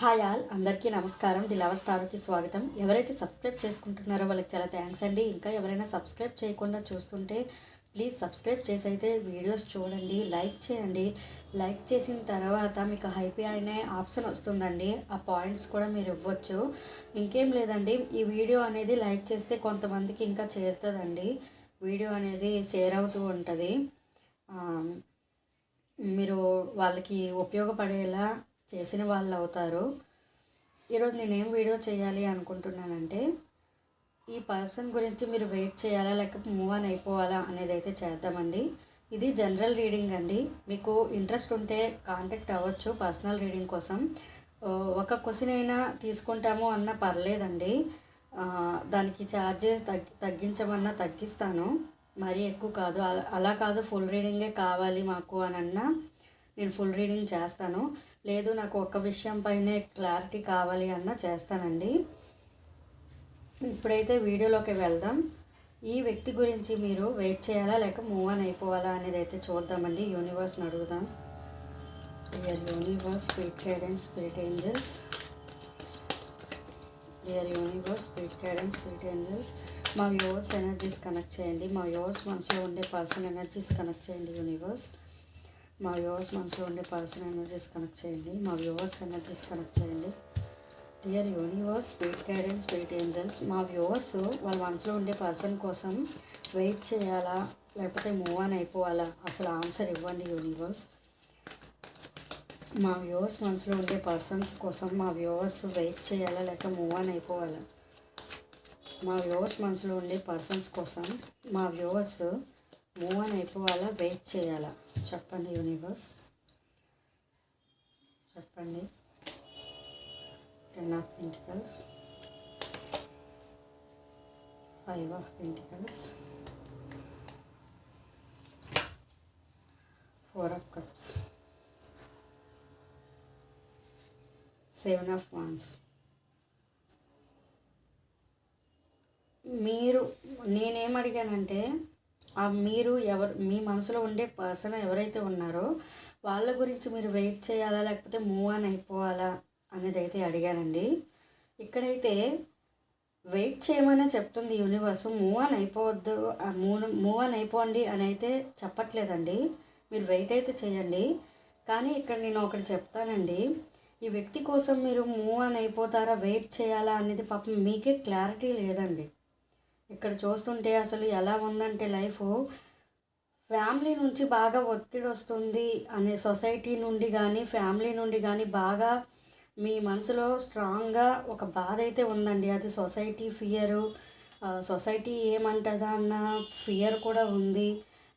Hi all అందరికీ నమస్కారం. The love స్టార్కి స్వాగతం. ఎవరైతే సబ్స్క్రైబ్ చేసుకుంటున్నారో వాళ్ళకి చాలా థ్యాంక్స్ అండి. ఇంకా ఎవరైనా సబ్స్క్రైబ్ చేయకుండా చూస్తుంటే ప్లీజ్ సబ్స్క్రైబ్ చేసి అయితే వీడియోస్ చూడండి లైక్ చేయండి. లైక్ చేసిన తర్వాత మీకు హైపీ అనే ఆప్షన్ వస్తుందండి. ఆ పాయింట్స్ కూడా మీరు ఇవ్వచ్చు. ఇంకేం లేదండి. ఈ వీడియో అనేది లైక్ చేస్తే కొంతమందికి ఇంకా చేరుతుందండి. వీడియో అనేది షేర్ అవుతూ ఉంటుంది. మీరు వాళ్ళకి ఉపయోగపడేలా చేసిన వాళ్ళు అవుతారు. ఈరోజు నేనేం వీడియో చేయాలి అనుకుంటున్నానంటే ఈ పర్సన్ గురించి మీరు వెయిట్ చేయాలా లేకపోతే మూవ్ ఆన్ అయిపోవాలా అనేది అయితే చేద్దామండి. ఇది జనరల్ రీడింగ్ అండి. మీకు ఇంట్రెస్ట్ ఉంటే కాంటాక్ట్ అవ్వచ్చు పర్సనల్ రీడింగ్ కోసం. ఒక క్వశ్చన్ అయినా తీసుకుంటాము అన్న పర్లేదండి. దానికి ఛార్జెస్ తగ్గి తగ్గించమన్నా తగ్గిస్తాను. మరీ ఎక్కువ కాదు. అలా అలా కాదు ఫుల్ రీడింగే కావాలి మాకు అని అన్నా నేను ఫుల్ రీడింగ్ చేస్తాను. లేదు నాకు ఒక్క విషయం పైనే క్లారిటీ కావాలి అన్న చేస్తానండి. ఇప్పుడైతే వీడియోలోకి వెళ్దాం. ఈ వ్యక్తి గురించి మీరు వెయిట్ చేయాలా లేక మూవ్ ఆన్ అయిపోవాలా అనేది అయితే చూద్దామండి. యూనివర్స్ని అడుగుదాం. Dear universe spirit guidance spirit angels dear universe spirit guidance spirit angels మా వ్యూవర్స్ ఎనర్జీస్ కనెక్ట్ చేయండి. మా వ్యూవర్స్ మనసులో ఉండే పర్సన్ ఎనర్జీస్ కనెక్ట్ చేయండి యూనివర్స్ మా వ్యూవర్స్ మనసులో ఉండే పర్సన్ ఎనర్జీస్ కనెక్ట్ చేయండి. మా వ్యూవర్స్ ఎనర్జీస్ కనెక్ట్ చేయండి. Dear universe spirit guidance spirit angels మా వ్యూవర్స్ వాళ్ళ మనసులో ఉండే పర్సన్ కోసం వెయిట్ చేయాలా? లేకపోతే మూవ్ ఆన్ అయిపోవాలా? అసలు ఆన్సర్ ఇవ్వండి యూనివర్స్ మా వ్యూవర్స్ మనసులో ఉండే పర్సన్స్ కోసం మా వ్యూవర్స్ వెయిట్ చేయాలా? లేక మూవ్ ఆన్ అయిపోవాలా? మా వ్యూవర్స్ మనసులో ఉండే పర్సన్స్ కోసం మా వ్యూవర్స్ మూవ్ అని అయిపోవాలా వెయిట్ చేయాలా చెప్పండి యూనివర్స్ చెప్పండి ten of pentacles five of pentacles four of cups seven of wands మీరు నేనేం అడిగానంటే మీరు ఎవరు మీ మనసులో ఉండే పర్సన్ ఎవరైతే ఉన్నారో వాళ్ళ గురించి మీరు వెయిట్ చేయాలా లేకపోతే మూవ్ ఆన్ అయిపోవాలా అనేది అయితే అడిగానండి. ఇక్కడైతే వెయిట్ చేయమనే చెప్తుంది యూనివర్స్ మూవ్ ఆన్ అయిపోవద్దు మూవ్ మూవ్ ఆన్ అయిపోండి అని అయితే చెప్పట్లేదండి. మీరు వెయిట్ అయితే చేయండి. కానీ ఇక్కడ నేను ఒకటి చెప్తానండి. ఈ వ్యక్తి కోసం మీరు మూవ్ ఆన్ అయిపోతారా వెయిట్ చేయాలా అనేది పాపం మీకే క్లారిటీ లేదండి. ఇక్కడ చూస్తుంటే అసలు ఎలా ఉందంటే లైఫ్ ఫ్యామిలీ నుంచి బాగా ఒత్తిడి వస్తుంది అనే సొసైటీ నుండి కానీ ఫ్యామిలీ నుండి కానీ బాగా మీ మనసులో స్ట్రాంగ్గా ఒక బాధ అయితే ఉందండి. అది సొసైటీ ఫియరు. సొసైటీ ఏమంటుందా అన్న ఫియర్ కూడా ఉంది.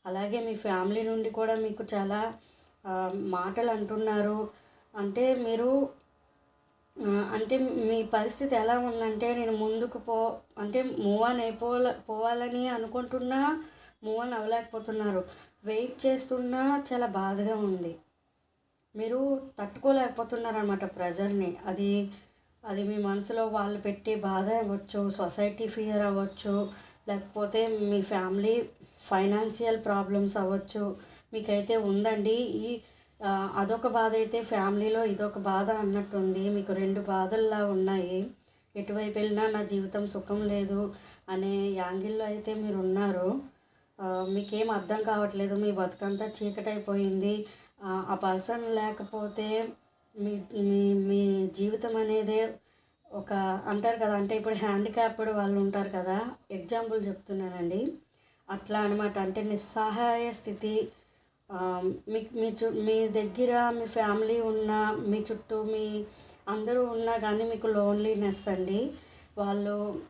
అలాగే మీ ఫ్యామిలీ నుండి కూడా మీకు చాలా మాటలు అంటున్నారు. అంటే మీరు అంటే మీ పరిస్థితి ఎలా ఉందంటే నేను ముందుకు పో అంటే మూవ్ ఆన్ అయిపోవాల పోవాలని అనుకుంటున్నా మూవ్ ఆన్ అవ్వలేకపోతున్నారు. వెయిట్ చేస్తున్నా చాలా బాధగా ఉంది. మీరు తట్టుకోలేకపోతున్నారు అనమాట ప్రెజర్ని. అది అది మీ మనసులో వాళ్ళు పెట్టే బాధ అవ్వచ్చు సొసైటీ ఫియర్ అవ్వచ్చు లేకపోతే మీ ఫ్యామిలీ ఫైనాన్షియల్ ప్రాబ్లమ్స్ అవ్వచ్చు. మీకైతే ఉందండి. ఈ అదొక బాధ అయితే ఫ్యామిలీలో ఇదొక బాధ అన్నట్టుంది. మీకు రెండు బాధల్లా ఉన్నాయి. ఎటువైపు వెళ్ళినా నా జీవితం సుఖం లేదు అనే యాంగిల్లో అయితే మీరు ఉన్నారు మీకేం అర్థం కావట్లేదు. మీ బతుకంతా చీకటైపోయింది. ఆ, పర్సన్ లేకపోతే మీ మీ మీ జీవితం అనేది ఒక అంటారు కదా అంటే ఇప్పుడు హ్యాండిక్యాప్డ్ వాళ్ళు ఉంటారు కదా. ఎగ్జాంపుల్ చెప్తున్నానండి. అట్లా అనమాట అంటే నిస్సహాయ స్థితి మీకు మీ చు మీ దగ్గర మీ ఫ్యామిలీ ఉన్నా మీ చుట్టూ మీ అందరూ ఉన్నా కానీ మీకు లోన్లీనెస్ అండి. వాళ్ళు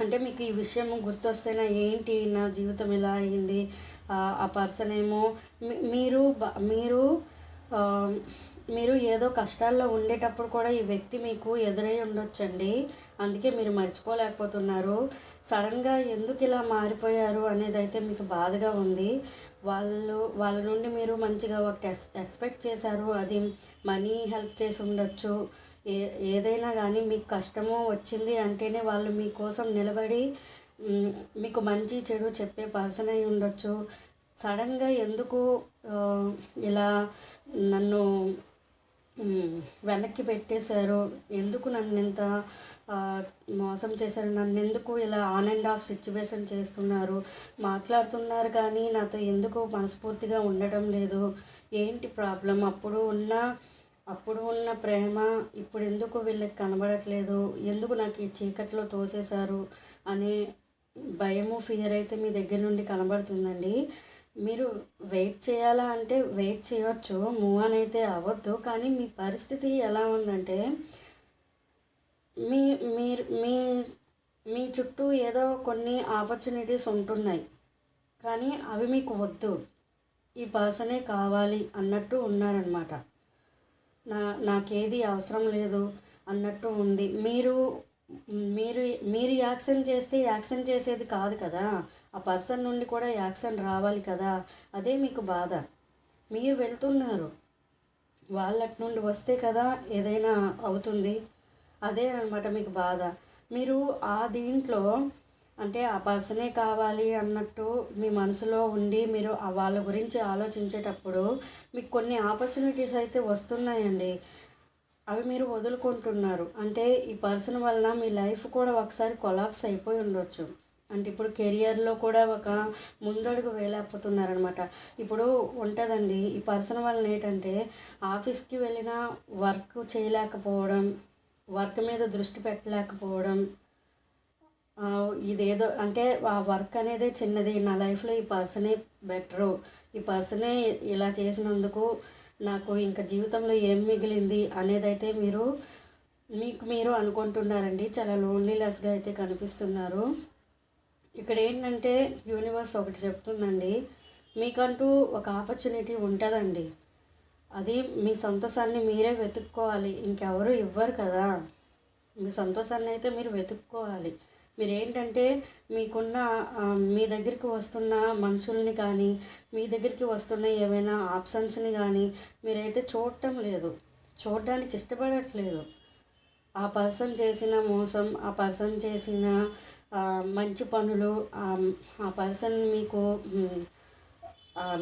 అంటే మీకు ఈ విషయం గుర్తొస్తేనే ఏంటి? నా జీవితం ఇలా అయింది? ఆ, పర్సన్ ఏమో మీరు బ- మీరు మీరు ఏదో కష్టాల్లో ఉండేటప్పుడు కూడా ఈ వ్యక్తి మీకు ఎదురై ఉండొచ్చండి. అందుకే మీరు మర్చిపోలేకపోతున్నారు. సడన్గా ఎందుకు ఇలా మారిపోయారు అనేది అయితే మీకు బాధగా ఉంది. వాళ్ళు వాళ్ళ నుండి మీరు మంచిగా ఒక ఎక్స్పెక్ట్ చేశారు. అది మనీ హెల్ప్ చేసి ఉండొచ్చు. ఏ ఏదైనా కానీ మీకు కష్టము వచ్చింది అంటేనే వాళ్ళు మీకోసం నిలబడి మీకు మంచి చెడు చెప్పే పర్సన్ అయి ఉండొచ్చు. సడన్గా ఎందుకు ఇలా నన్ను వెనక్కి పెట్టేశారు? ఎందుకు నన్ను ఇంత మోసం చేశారు. నన్ను ఎందుకు ఇలా ఆన్ అండ్ ఆఫ్ సిచ్యువేషన్ చేస్తున్నారు? మాట్లాడుతున్నారు కానీ నాతో ఎందుకు మనస్ఫూర్తిగా ఉండటం లేదు? ఏంటి ప్రాబ్లం అప్పుడు ఉన్న అప్పుడు ఉన్న ప్రేమ ఇప్పుడు ఎందుకు వీళ్ళకి కనబడట్లేదు? ఎందుకు నాకు ఈ చీకట్లో తోసేశారు? అనే భయము ఫియర్ అయితే మీ దగ్గర నుండి కనబడుతుందండి. మీరు వెయిట్ చేయాలా అంటే వెయిట్ చేయవచ్చు మూవ్ ఆన్ అయితే అవ్వద్దు. కానీ మీ పరిస్థితి ఎలా ఉందంటే మీ మీరు మీ మీ చుట్టూ ఏదో కొన్ని ఆపర్చునిటీస్ ఉంటున్నాయి. కానీ అవి మీకు వద్దు. ఈ పర్సనే కావాలి అన్నట్టు ఉన్నారనమాట నా నాకేది అవసరం లేదు అన్నట్టు ఉంది. మీరు మీరు మీరు యాక్షన్ చేస్తే యాక్షన్ చేసేది కాదు కదా. ఆ పర్సన్ నుండి కూడా యాక్షన్ రావాలి కదా. అదే మీకు బాధ. మీరు వెళ్తున్నారు. వాళ్ళ నుండి వస్తే కదా ఏదైనా అవుతుంది. అదే అనమాట మీకు బాధ. మీరు ఆ దీంట్లో అంటే ఆ పర్సనే కావాలి అన్నట్టు మీ మనసులో ఉండి మీరు వాళ్ళ గురించి ఆలోచించేటప్పుడు మీకు కొన్ని ఆపర్చునిటీస్ అయితే వస్తున్నాయండి. అవి మీరు వదులుకుంటున్నారు. అంటే ఈ పర్సన్ వలన మీ లైఫ్ కూడా ఒకసారి కొలాప్స్ అయిపోయి ఉండొచ్చు. అంటే ఇప్పుడు కెరియర్లో కూడా ఒక ముందడుగు వేలేకపోతున్నారనమాట ఇప్పుడు ఉంటుందండి ఈ పర్సన్ వలన ఏంటంటే ఆఫీస్కి వెళ్ళిన వర్క్ చేయలేకపోవడం వర్క్ మీద దృష్టి పెట్టలేకపోవడం ఇదేదో అంటే ఆ వర్క్ అనేది చిన్నది. నా లైఫ్లో ఈ పర్సనే బెటరు. ఈ పర్సనే ఇలా చేసినందుకు నాకు ఇంకా జీవితంలో ఏం మిగిలింది అనేదైతే మీరు మీకు మీరు అనుకుంటున్నారండి. చాలా లోన్లీలెస్గా అయితే కనిపిస్తున్నారు. ఇక్కడ ఏంటంటే యూనివర్స్ ఒకటి చెప్తుందండి మీకంటూ ఒక ఆపర్చునిటీ ఉంటుందండి. అది మీ సంతోషాన్ని మీరే వెతుక్కోవాలి. ఇంకెవరు ఇవ్వరు కదా. మీ సంతోషాన్ని అయితే మీరు వెతుక్కోవాలి. మీరేంటంటే మీకున్న మీ దగ్గరికి వస్తున్న మనుషుల్ని కానీ మీ దగ్గరికి వస్తున్న ఏమైనా ఆప్షన్స్ని కానీ మీరైతే చూడటం లేదు. చూడడానికి ఇష్టపడట్లేదు. ఆ పర్సన్ చేసిన మోసం ఆ పర్సన్ చేసిన మంచి పనులు ఆ, పర్సన్ మీకు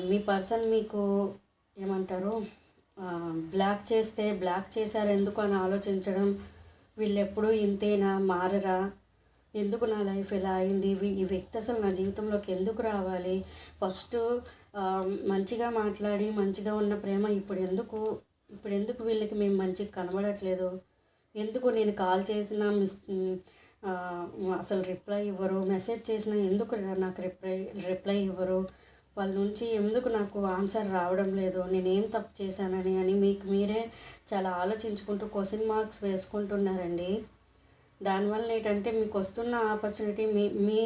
మీ పర్సన్ మీకు ఏమంటారు? బ్లాక్ చేస్తే బ్లాక్ చేశారు ఎందుకు అని ఆలోచించడం? వీళ్ళు ఎప్పుడూ ఇంతేనా? మారరా? ఎందుకు నా లైఫ్ ఇలా అయింది? ఈ వ్యక్తి అసలు నా జీవితంలోకి ఎందుకు రావాలి? ఫస్ట్ మంచిగా మాట్లాడి మంచిగా ఉన్న ప్రేమ ఇప్పుడు ఎందుకు? ఇప్పుడు ఎందుకు వీళ్ళకి మేము మంచిగా కనబడట్లేదు? ఎందుకు నేను కాల్ చేసినా మిస్ అసలు రిప్లై ఇవ్వరు? మెసేజ్ చేసినా ఎందుకు నాకు రిప్లై రిప్లై ఇవ్వరు? వాళ్ళ నుంచి ఎందుకు నాకు ఆన్సర్ రావడం లేదు నేనేం తప్పు చేశానని అని మీకు మీరే చాలా ఆలోచించుకుంటూ క్వశ్చన్ మార్క్స్ వేసుకుంటున్నారండి. దానివల్ల ఏంటంటే మీకు వస్తున్న ఆపర్చునిటీ మీ మీ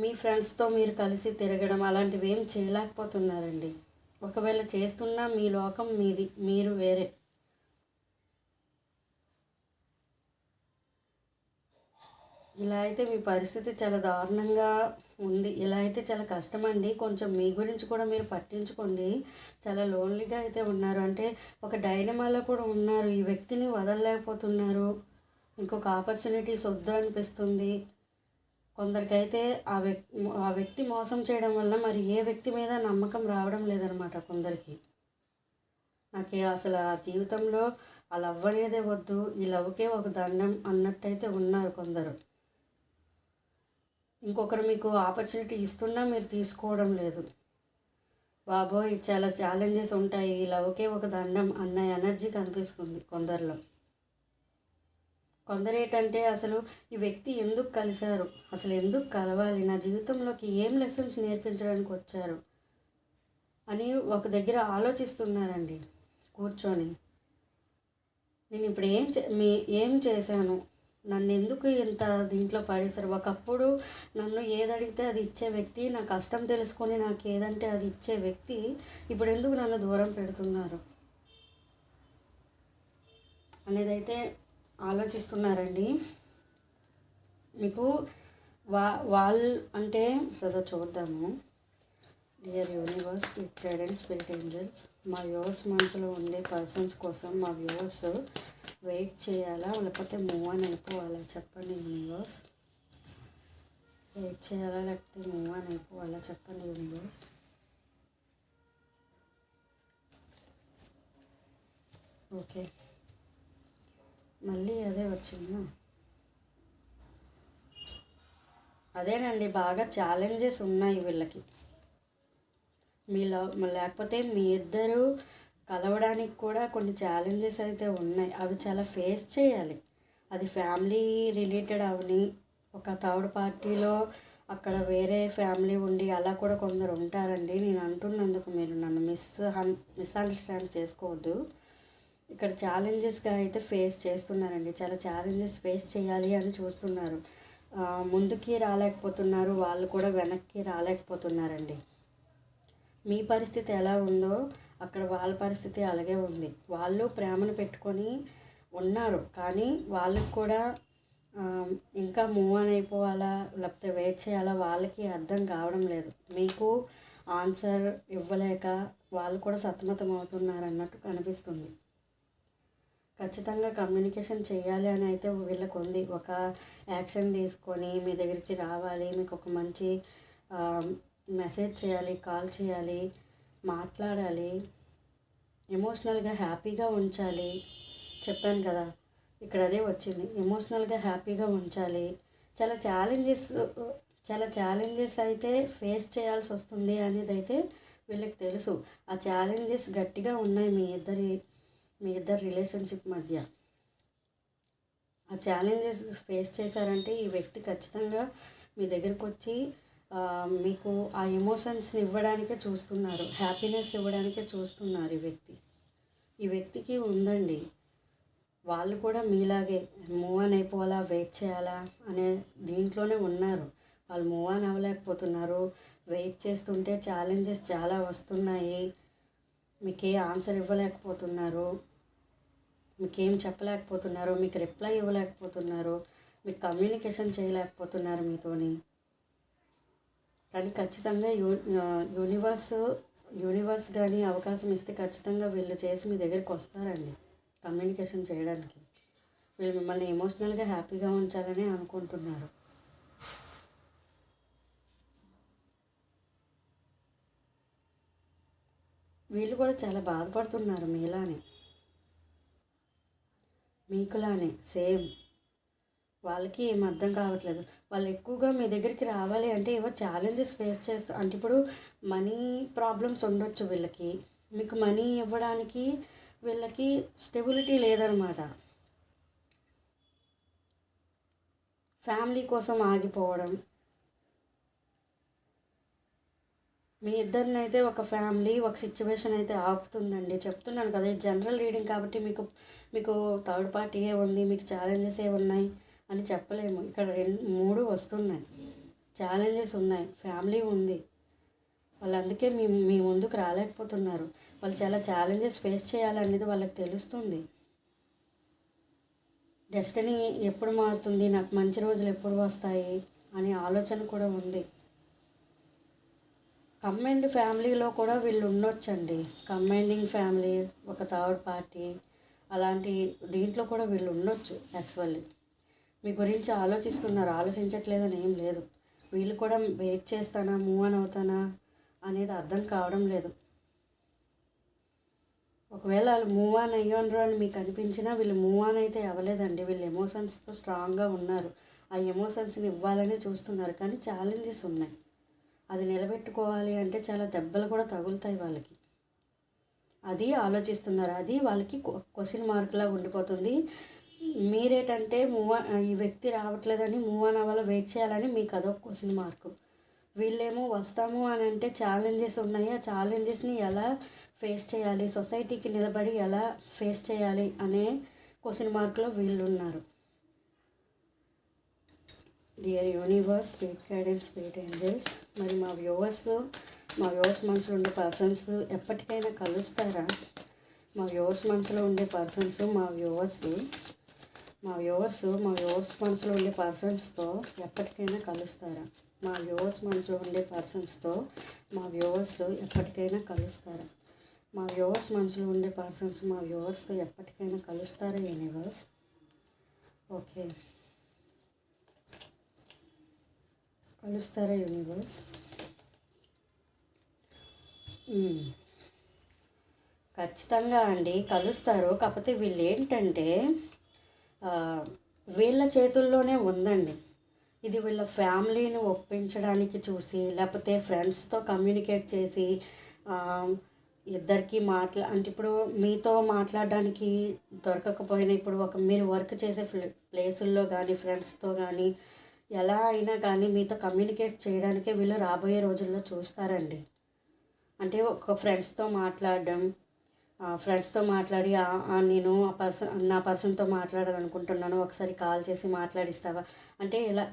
మీ ఫ్రెండ్స్తో మీరు కలిసి తిరగడం అలాంటివి ఏం చేయలేకపోతున్నారండి. ఒకవేళ చేస్తున్నా మీ లోకం మీది మీరు వేరే. ఇలా అయితే మీ పరిస్థితి చాలా దారుణంగా ఉంది. ఇలా అయితే చాలా కష్టమండి. కొంచెం మీ గురించి కూడా మీరు పట్టించుకోండి. చాలా లోన్లీగా అయితే ఉన్నారు. అంటే ఒక డైనమాలో కూడా ఉన్నారు. ఈ వ్యక్తిని వదలలేకపోతున్నారు. ఇంకొక ఆపర్చునిటీస్ వద్దు అనిపిస్తుంది. కొందరికైతే ఆ వ్యక్తి ఆ వ్యక్తి మోసం చేయడం వల్ల మరి ఏ వ్యక్తి మీద నమ్మకం రావడం లేదనమాట కొందరికి. నాకు అసలు ఆ జీవితంలో ఆ లవ్ అనేదే వద్దు. ఈ లవ్కే ఒక దండం అన్నట్టయితే ఉన్నారు కొందరు. ఇంకొకరు మీకు ఆపర్చునిటీ ఇస్తున్నా మీరు తీసుకోవడం లేదు. బాబోయ్ చాలా ఛాలెంజెస్ ఉంటాయి. ఇలా లవ్కే ఒక దండం అన్న ఎనర్జీ కనిపిస్తుంది కొందరిలో. కొందరు ఏంటంటే అసలు ఈ వ్యక్తి ఎందుకు కలిశారు? అసలు ఎందుకు కలవాలి? నా జీవితంలోకి ఏం లెసన్స్ నేర్పించడానికి వచ్చారు? అని ఒక దగ్గర ఆలోచిస్తున్నారండి కూర్చొని. నేను ఇప్పుడు ఏం చే మీ ఏం చేశాను? నన్ను ఎందుకు ఇంత దీంట్లో పడేశారు? ఒకప్పుడు నన్ను ఏది అడిగితే అది ఇచ్చే వ్యక్తి నా కష్టం తెలుసుకొని నాకు ఏదంటే అది ఇచ్చే వ్యక్తి ఇప్పుడు ఎందుకు నన్ను దూరం పెడుతున్నారు? అనేదైతే ఆలోచిస్తున్నారండి. మీకు వా వాళ్ళు అంటే ఏదో చూద్దాము. Dear universe spirit guidance spirit angels మా వ్యూవర్స్ మనసులో ఉండే పర్సన్స్ కోసం మా వ్యూవర్స్ వెయిట్ చేయాలా లేకపోతే మూవ్ అని అయిపోవాలా చెప్పండి యూనివర్స్. వెయిట్ చేయాలా లేకపోతే మూవ్ అని అయిపోవాలా చెప్పండి యూనివర్స్. ఓకే. మళ్ళీ అదే వచ్చిందా? అదేనండి బాగా ఛాలెంజెస్ ఉన్నాయి వీళ్ళకి. మీ లవ్ లేకపోతే మీ ఇద్దరు కలవడానికి కూడా కొన్ని ఛాలెంజెస్ అయితే ఉన్నాయి. అవి చాలా ఫేస్ చేయాలి. అది ఫ్యామిలీ రిలేటెడ్ అవని ఒక థర్డ్ పార్టీలో అక్కడ వేరే ఫ్యామిలీ ఉండి అలా కూడా కొందరు ఉంటారండి. నేను అంటున్నందుకు మీరు నన్ను మిస్ మిస్అండర్స్టాండ్ చేసుకోవద్దు. ఇక్కడ ఛాలెంజెస్గా అయితే ఫేస్ చేస్తున్నారండి. చాలా ఛాలెంజెస్ ఫేస్ చేయాలి అని చూస్తున్నారు. ముందుకి రాలేకపోతున్నారు. వాళ్ళు కూడా వెనక్కి రాలేకపోతున్నారండి. మీ పరిస్థితి ఎలా ఉందో అక్కడ వాళ్ళ పరిస్థితి అలాగే ఉంది. వాళ్ళు ప్రేమను పెట్టుకొని ఉన్నారు. కానీ వాళ్ళకి కూడా ఇంకా మూవ్ ఆన్ అయిపోవాలా లేకపోతే వెయిట్ చేయాలా వాళ్ళకి అర్థం కావడం లేదు. మీకు ఆన్సర్ ఇవ్వలేక వాళ్ళు కూడా సతమతం అవుతున్నారు అన్నట్టు కనిపిస్తుంది. ఖచ్చితంగా కమ్యూనికేషన్ చేయాలి అని అయితే వీళ్ళకు ఉంది. ఒక యాక్షన్ తీసుకొని మీ దగ్గరికి రావాలి మీకు ఒక మంచి మెసేజ్ చేయాలి కాల్ చేయాలి మాట్లాడాలి. ఎమోషనల్గా హ్యాపీగా ఉంచాలి. చెప్పాను కదా ఇక్కడ అదే వచ్చింది. ఎమోషనల్గా హ్యాపీగా ఉంచాలి. చాలా ఛాలెంజెస్ చాలా ఛాలెంజెస్ అయితే ఫేస్ చేయాల్సి వస్తుంది అనేది అయితే వీళ్ళకి తెలుసు. ఆ ఛాలెంజెస్ గట్టిగా ఉన్నాయి మీ ఇద్దరి మీ ఇద్దరు రిలేషన్షిప్ మధ్య. ఆ ఛాలెంజెస్ ఫేస్ చేశారంటే ఈ వ్యక్తి ఖచ్చితంగా మీ దగ్గరకు వచ్చి మీకు ఆ ఎమోషన్స్ని ఇవ్వడానికే చూస్తున్నారు హ్యాపీనెస్ ఇవ్వడానికే చూస్తున్నారు ఈ వ్యక్తి. ఈ వ్యక్తికి ఉందండి వాళ్ళు కూడా మీలాగే మూవ్ ఆన్ అయిపోవాలా వెయిట్ చేయాలా అనే దీంట్లోనే ఉన్నారు. వాళ్ళు మూవ్ ఆన్ అవ్వలేకపోతున్నారు వెయిట్ చేస్తుంటే ఛాలెంజెస్ చాలా వస్తున్నాయి మీకు ఏ ఆన్సర్ ఇవ్వలేకపోతున్నారు మీకేం చెప్పలేకపోతున్నారు మీకు రిప్లై ఇవ్వలేకపోతున్నారు మీకు కమ్యూనికేషన్ చేయలేకపోతున్నారు మీతోని. కానీ ఖచ్చితంగా యూ యూనివర్స్ యూనివర్స్ కానీ అవకాశం ఇస్తే ఖచ్చితంగా వీళ్ళు చేసి మీ దగ్గరికి వస్తారండి కమ్యూనికేషన్ చేయడానికి. వీళ్ళు మిమ్మల్ని ఎమోషనల్గా హ్యాపీగా ఉంచాలని అనుకుంటున్నారు. వీళ్ళు కూడా చాలా బాధపడుతున్నారు మీలానే. మీకులానే సేమ్. వాళ్ళకి ఏం అర్థం కావట్లేదు. వాళ్ళు ఎక్కువగా మీ దగ్గరికి రావాలి అంటే ఏవో ఛాలెంజెస్ ఫేస్ చేస్తారు అంటే ఇప్పుడు మనీ ప్రాబ్లమ్స్ ఉండొచ్చు వీళ్ళకి. మీకు మనీ ఇవ్వడానికి వీళ్ళకి స్టెబిలిటీ లేదనమాట. ఫ్యామిలీ కోసం ఆగిపోవడం. మీ ఇద్దరిని అయితే ఒక ఫ్యామిలీ ఒక సిచ్యువేషన్ అయితే ఆపుతుందండి. చెప్తున్నాను కదా ఇది జనరల్ రీడింగ్ కాబట్టి మీకు మీకు థర్డ్ పార్టీ ఏ ఉంది మీకు ఛాలెంజెస్ ఏ ఉన్నాయి? అని చెప్పలేము. ఇక్కడ రెండు మూడు వస్తున్నాయి. ఛాలెంజెస్ ఉన్నాయి. ఫ్యామిలీ ఉంది. వాళ్ళు అందుకే మీ మీ ముందుకు రాలేకపోతున్నారు. వాళ్ళు చాలా ఛాలెంజెస్ ఫేస్ చేయాలనేది వాళ్ళకి తెలుస్తుంది. డెస్టినీ ఎప్పుడు మారుతుంది? నాకు మంచి రోజులు ఎప్పుడు వస్తాయి? అనే ఆలోచన కూడా ఉంది. కంబైండ్ ఫ్యామిలీలో కూడా వీళ్ళు ఉండొచ్చండి. కంబైండింగ్ ఫ్యామిలీ ఒక థర్డ్ పార్టీ అలాంటి దీంట్లో కూడా వీళ్ళు ఉండొచ్చు యాక్చువల్లీ. మీ గురించి ఆలోచిస్తున్నారు ఆలోచించట్లేదని ఏం లేదు. వీళ్ళు కూడా వెయిట్ చేస్తానా మూవ్ ఆన్ అవుతానా అనేది అర్థం కావడం లేదు. ఒకవేళ వాళ్ళు మూవ్ ఆన్ అయ్యారు అని మీకు అనిపించినా వీళ్ళు మూవ్ ఆన్ అయితే అవ్వలేదండి. వీళ్ళు ఎమోషన్స్తో స్ట్రాంగ్గా ఉన్నారు. ఆ ఎమోషన్స్ని ఇవ్వాలని చూస్తున్నారు. కానీ ఛాలెంజెస్ ఉన్నాయి. అది నిలబెట్టుకోవాలి అంటే చాలా దెబ్బలు కూడా తగులుతాయి వాళ్ళకి. అది ఆలోచిస్తున్నారు. అది వాళ్ళకి క్వశ్చన్ మార్క్లా ఉండిపోతుంది. మీరేటంటే మూవ్ ఈ వ్యక్తి రావట్లేదని మూవ్ ఆన్ అవ్వాలి వెయిట్ చేయాలని మీకు అదొక క్వశ్చన్ మార్క్. వీళ్ళేమో వస్తాము అని అంటే ఛాలెంజెస్ ఉన్నాయి. ఆ ఛాలెంజెస్ని ఎలా ఫేస్ చేయాలి? సొసైటీకి నిలబడి ఎలా ఫేస్ చేయాలి అనే క్వశ్చన్ మార్క్లో వీళ్ళు ఉన్నారు dear universe spirit guidance spirit angels మరి మా వ్యూవర్స్ మా వ్యూవర్స్ మనసులో ఉండే పర్సన్స్ ఎప్పటికైనా కలుస్తారా? మా వ్యూవర్స్ మనసులో ఉండే పర్సన్స్ మా వ్యూవర్స్ మా వ్యూవర్స్ మా వ్యూవర్స్ మనసులో ఉండే పర్సన్స్తో ఎప్పటికైనా కలుస్తారా? మా వ్యూవర్స్ మనసులో ఉండే పర్సన్స్తో మా వ్యూవర్స్ ఎప్పటికైనా కలుస్తారా? మా వ్యూవర్స్ మనసులో ఉండే పర్సన్స్ మా వ్యూవర్స్తో ఎప్పటికైనా కలుస్తారా యూనివర్స్ ఓకే. కలుస్తారా యూనివర్స్ ఖచ్చితంగా అండి కలుస్తారు. కాకపోతే వీళ్ళు ఏంటంటే వీళ్ళ చేతుల్లోనే ఉందండి. ఇది వీళ్ళ ఫ్యామిలీని ఒప్పించడానికి చూసి లేకపోతే ఫ్రెండ్స్తో కమ్యూనికేట్ చేసి ఇద్దరికీ ఇద్దరికి మాట్లా అంటే ఇప్పుడు మీతో మాట్లాడడానికి దొరకకపోయినా ఇప్పుడు ఒక మీరు వర్క్ చేసే ప్లే ప్లేసుల్లో కానీ ఫ్రెండ్స్తో కానీ ఎలా అయినా కానీ మీతో కమ్యూనికేట్ చేయడానికే వీళ్ళు రాబోయే రోజుల్లో చూస్తారండి. అంటే ఒక ఫ్రెండ్స్తో మాట్లాడడం ఫ్రెండ్స్తో మాట్లాడి నేను ఆ పర్సన్ నా పర్సన్తో మాట్లాడాలనుకుంటున్నాను ఒకసారి కాల్ చేసి మాట్లాడిస్తావా? అంటే ఇలా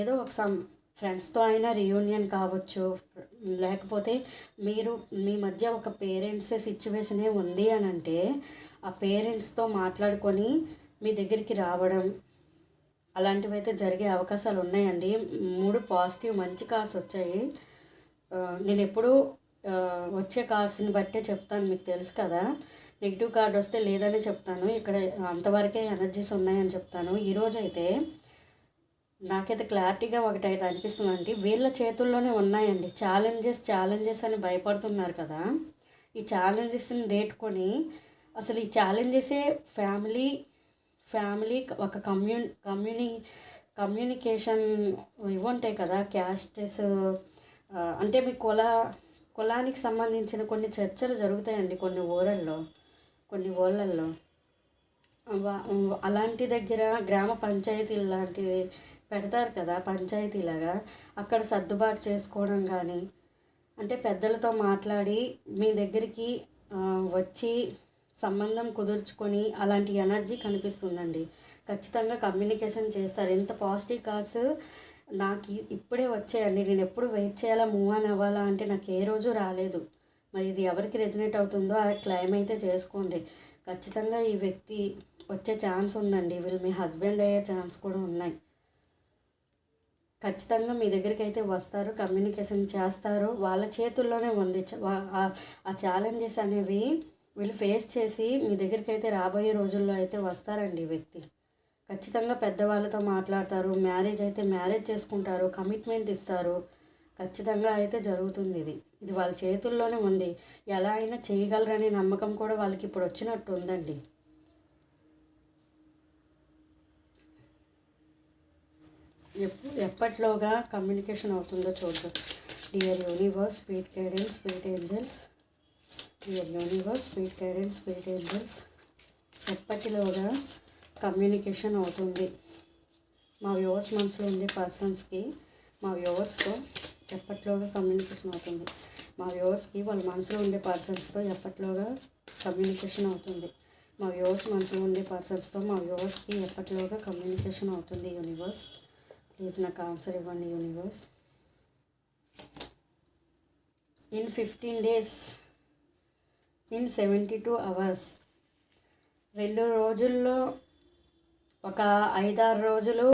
ఏదో ఒక సమ్ ఫ్రెండ్స్తో అయినా రియూనియన్ కావచ్చు. లేకపోతే మీరు మీ మధ్య ఒక పేరెంట్స్ సిచ్యువేషనే ఉంది అని అంటే ఆ పేరెంట్స్తో మాట్లాడుకొని మీ దగ్గరికి రావడం అలాంటివి అయితే జరిగే అవకాశాలు ఉన్నాయండి. మూడు పాజిటివ్ మంచి కాల్స్ వచ్చాయి. నేను ఎప్పుడూ వచ్చే కార్డ్స్ని బట్టే చెప్తాను మీకు తెలుసు కదా. నెగిటివ్ కార్డ్ వస్తే లేదని చెప్తాను. ఇక్కడ అంతవరకే ఎనర్జీస్ ఉన్నాయని చెప్తాను. ఈరోజు అయితే నాకైతే క్లారిటీగా ఒకటి అయితే అనిపిస్తుందండి వీళ్ళ చేతుల్లోనే ఉన్నాయండి. ఛాలెంజెస్ ఛాలెంజెస్ అని భయపడుతున్నారు కదా. ఈ ఛాలెంజెస్ని దేటుకొని అసలు ఈ ఛాలెంజెసే ఫ్యామిలీ ఫ్యామిలీ ఒక కమ్యూ కమ్యూని కమ్యూనికేషన్ ఇవి ఉంటాయి కదా. క్యాస్టెస్ అంటే మీ కుల కులానికి సంబంధించిన కొన్ని చర్చలు జరుగుతాయండి కొన్ని ఊరల్లో కొన్ని ఊళ్ళల్లో. అలాంటి దగ్గర గ్రామ పంచాయతీలు లాంటివి పెడతారు కదా పంచాయతీలాగా. అక్కడ సర్దుబాటు చేసుకోవడం కానీ అంటే పెద్దలతో మాట్లాడి మీ దగ్గరికి వచ్చి సంబంధం కుదుర్చుకొని అలాంటి ఎనర్జీ కనిపిస్తుందండి. ఖచ్చితంగా కమ్యూనికేషన్ చేస్తారు. ఎంత పాజిటివ్ కార్స్ నాకు ఇప్పుడే వచ్చేయాలి. నేను ఎప్పుడు వెయిట్ చేయాలా మూవ్ ఆన్ అవ్వాలా అంటే నాకు ఏ రోజు రాలేదు. మరి ఇది ఎవరికి రెజినేట్ అవుతుందో ఆ క్లైమ్ అయితే చేసుకోండి. ఖచ్చితంగా ఈ వ్యక్తి వచ్చే ఛాన్స్ ఉందండి. వీళ్ళు మీ హస్బెండ్ అయ్యే ఛాన్స్ కూడా ఉన్నాయి. ఖచ్చితంగా మీ దగ్గరికి అయితే వస్తారు కమ్యూనికేషన్ చేస్తారు. వాళ్ళ చేతుల్లోనే ఉంది. ఆ- ఆ ఛాలెంజెస్ అనేవి వీళ్ళు ఫేస్ చేసి మీ దగ్గరికి అయితే రాబోయే రోజుల్లో అయితే వస్తారండి ఈ వ్యక్తి. ఖచ్చితంగా పెద్దవాళ్ళతో మాట్లాడతారు మ్యారేజ్ అయితే మ్యారేజ్ చేసుకుంటారు కమిట్మెంట్ ఇస్తారు. ఖచ్చితంగా అయితే జరుగుతుంది ఇది. ఇది వాళ్ళ చేతుల్లోనే ఉంది. ఎలా అయినా చేయగలరనే నమ్మకం కూడా వాళ్ళకి ఇప్పుడు వచ్చినట్టు ఉందండి. ఎప్పు ఎప్పట్లోగా కమ్యూనికేషన్ అవుతుందో చూద్దాం. Dear universe spirit guidance spirit angels dear universe spirit guidance spirit angels ఎప్పటిలోగా కమ్యూనికేషన్ అవుతుంది. మా వ్యూవర్స్ మనసులో ఉండే పర్సన్స్కి మా వ్యూవర్స్తో ఎప్పట్లోగా కమ్యూనికేషన్ అవుతుంది. మా వ్యూవర్స్కి వాళ్ళ మనసులో ఉండే పర్సన్స్తో ఎప్పట్లోగా కమ్యూనికేషన్ అవుతుంది. మా వ్యూవర్స్ మనసులో ఉండే పర్సన్స్తో మా వ్యూవర్స్కి ఎప్పట్లోగా కమ్యూనికేషన్ అవుతుంది. యూనివర్స్ ప్లీజ్ నాకు ఆన్సర్ ఇవ్వండి universe in fifteen days in seventy two hours రెండు రోజుల్లో ఒక ఐదారు రోజులు